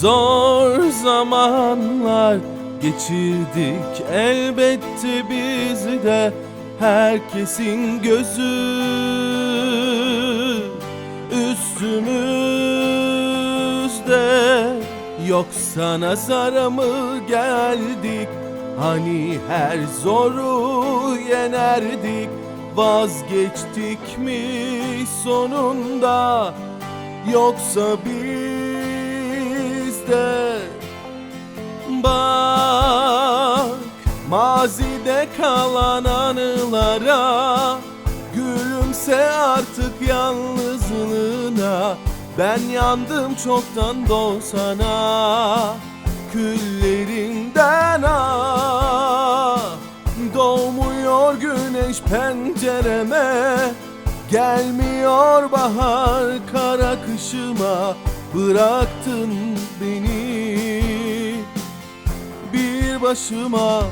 Zor zamanlar geçirdik elbette biz de herkesin gözü. Üstümüzde Yoksa nazara mı geldik? Hani her zoru yenerdik Vazgeçtik mi sonunda? Yoksa biz mazide kalan anılara Gülümse artık yalnızlığına. Ben yandım çoktan doğsana Küllerinden ah. Doğmuyor güneş pencereme Gelmiyor bahar kara kışıma. Bıraktın beni bir başıma